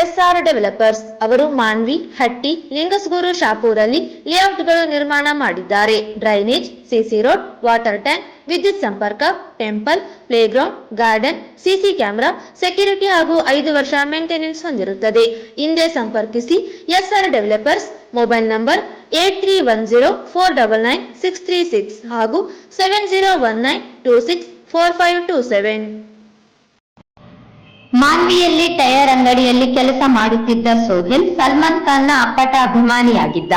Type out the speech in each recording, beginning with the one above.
S R developers ಅವರು ಮಾನ್ವಿ, ಹಟ್ಟಿ, ಲಿಂಗಸ್ಗೂರು ಶಾಪೂರಲ್ಲಿ ಲೇಔಟ್ಗಳು ನಿರ್ಮಾಣ ಮಾಡಿದ್ದಾರೆ. Drainage, CC road, water tank, ವಿದ್ಯುತ್ ಸಂಪರ್ಕ, temple, playground, garden, CC camera, security ಹಾಗೂ ಐದು ವರ್ಷ ಮೇಂಟೆನೆನ್ಸ್ ಹೊಂದಿರುತ್ತದೆ. ಹಿಂದೆ ಸಂಪರ್ಕಿಸಿ SR developers mobile number eight three one zero four double nine six three six ಹಾಗೂ seven zero one nine two six four five two seven. ಮಾನ್ವಿಯಲ್ಲಿ tyre ಅಂಗಡಿಯಲ್ಲಿ ಕೆಲಸ ಮಾಡುತ್ತಿದ್ದ ಸೋಹಿಲ್ ಸಲ್ಮಾನ್ ಖಾನ್ನ ಅಪ್ಪಟ ಅಭಿಮಾನಿಯಾಗಿದ್ದ.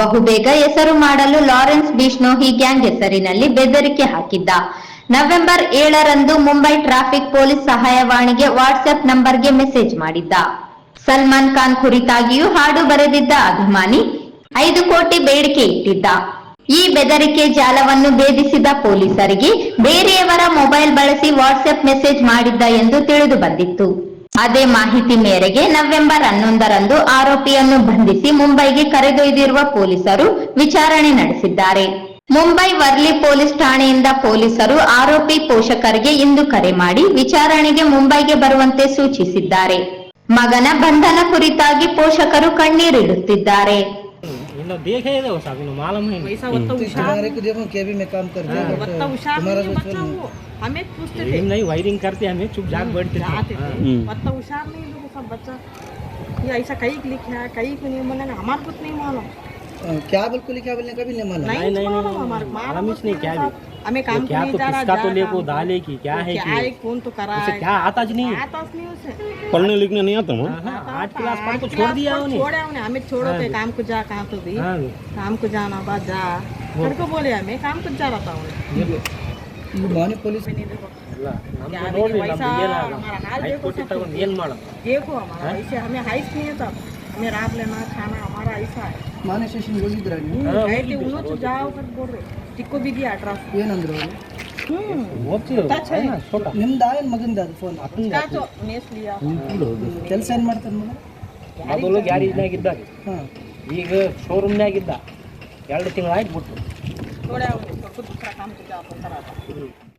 ಬಹುಬೇಗ ಹೆಸರು ಮಾಡಲು ಲಾರೆನ್ಸ್ ಬಿಷ್ಣೋಹಿ ಗ್ಯಾಂಗ್ ಹೆಸರಿನಲ್ಲಿ ಬೆದರಿಕೆ ಹಾಕಿದ್ದ. ನವೆಂಬರ್ ಏಳರಂದು ಮುಂಬೈ ಟ್ರಾಫಿಕ್ ಪೊಲೀಸ್ ಸಹಾಯವಾಣಿಗೆ ವಾಟ್ಸ್ಆಪ್ ನಂಬರ್ಗೆ ಮೆಸೇಜ್ ಮಾಡಿದ್ದ. ಸಲ್ಮಾನ್ ಖಾನ್ ಕುರಿತಾಗಿಯೂ ಹಾಡು ಬರೆದಿದ್ದ ಅಭಿಮಾನಿ, ಐದು ಕೋಟಿ ಬೇಡಿಕೆ ಇಟ್ಟಿದ್ದ. ಈ ಬೆದರಿಕೆ ಜಾಲವನ್ನು ಭೇದಿಸಿದ ಪೊಲೀಸರಿಗೆ ಬೇರೆಯವರ ಮೊಬೈಲ್ ಬಳಸಿ ವಾಟ್ಸ್ಆಪ್ ಮೆಸೇಜ್ ಮಾಡಿದ್ದ ಎಂದು ತಿಳಿದು ಬಂದಿತ್ತು. ಅದೇ ಮಾಹಿತಿ ಮೇರೆಗೆ ನವೆಂಬರ್ ಹನ್ನೊಂದರಂದು ಆರೋಪಿಯನ್ನು ಬಂಧಿಸಿ ಮುಂಬೈಗೆ ಕರೆದೊಯ್ದಿರುವ ಪೊಲೀಸರು ವಿಚಾರಣೆ ನಡೆಸಿದ್ದಾರೆ. ಮುಂಬೈ ವರ್ಲಿ ಪೊಲೀಸ್ ಠಾಣೆಯಿಂದ ಪೊಲೀಸರು ಆರೋಪಿ ಪೋಷಕರಿಗೆ ಇಂದು ಕರೆ ಮಾಡಿ ವಿಚಾರಣೆಗೆ ಮುಂಬೈಗೆ ಬರುವಂತೆ ಸೂಚಿಸಿದ್ದಾರೆ. ಮಗನ ಬಂಧನ ಕುರಿತಾಗಿ ಪೋಷಕರು ಕಣ್ಣೀರಿಡುತ್ತಿದ್ದಾರೆ. इन्हों देखे थे वो सब इन्हों मालूम है तो होशियार तुम्हारे को देखो केबी में काम करते हैं। वो तो तुम्हारा नहीं है बच्चा हमें पूछते थे। नहीं वायरिंग करते हमें चुप जाग बैठते थे। जाते हाँ। थे वो तो होशियार नहीं लोग सब बच्चा। ये ऐसा कहीं लिखा है कहीं को नहीं मालूम हमारे कुछ नहीं मालूम। क्या बिल्कुल क्या बोलने कभी नहीं माना नहीं, नहीं, मालूम नहीं, हमारे मालूम कुछ नहीं, क्या। हमें काम क्या तो किसका तो ले को डाले की क्या है क्या है कौन तो करा उसे है क्या आता ज नहीं? आता नहीं उसे? पढ़ने लिखने नहीं आता हूँ हाँ, हाँ, आठ क्लास पढ़ को आठ छोड़ क्लास दिया पढ़ उन्हें छोड़ा उन्हें हमें छोड़ो हाँ। पे काम को जा कहाँ तो भी हाँ काम को जाना बाद जा घर को बोले हमें काम को जा रहा था उन्हें ಇದು ಮಾನಿ ಪೊಲೀಸ್ नहीं देखो ಅಲ್ಲ ನಮ್ದು क्या ನೋಡ್ರಿ देखिए, ನಮ್ದು वैसा ಏನಾಗ हमारा हाल ಐದು देखो ಕೋಟಿ सब ತಗೊಂಡು ಏನ್ ಮಾಡೋಣ देखो हमारा ऐसे हमें हाइस नहीं है तब हमें रात लेना खाना हमारा ऐसा है ಮಾನೆ ಸ್ಟೇಷನ್ ಹೋಗಿದ್ರ ನೀವು हाँ, गए थे उन्होंने जाओ कर बोल रहे टिक्को भी दिया ड्रॉप ಏನಂದ್ರು ನಿಮ್ದ ಏನ್ ಮಗಂದ ಅದು ಫೋನ್ ಕೆಲಸ ಏನ್ ಮಾಡ್ತಾನೆ ಈಗ ಶೋರೂಮ್ ಇದ್ದ. ಎರಡು ತಿಂಗಳಾಯ್ತು ಬಿಟ್ಟು.